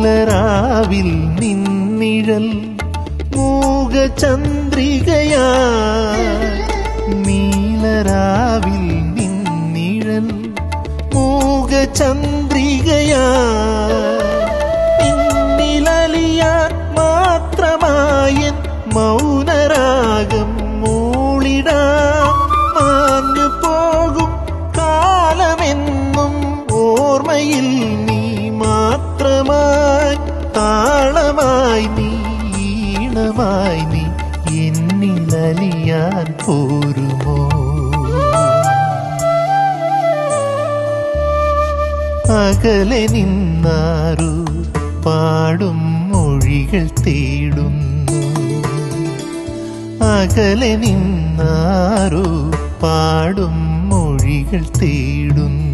നീലരാവിൽ നിന്നിഴൽ മൂകചന്ദ്രികയാ. നീലറാവിൽ നിന്നിഴൽ മൂകചന്ദ്രികയാ. താളമായി നീ ഈണമായി നീ എന്നിലലിയാൻ പോരുമോ? അകലെ നിന്നാരു പാടും മൊഴികൾ തേടുന്നു. അകലെ നിന്നാറു പാടും മൊഴികൾ തേടുന്നു.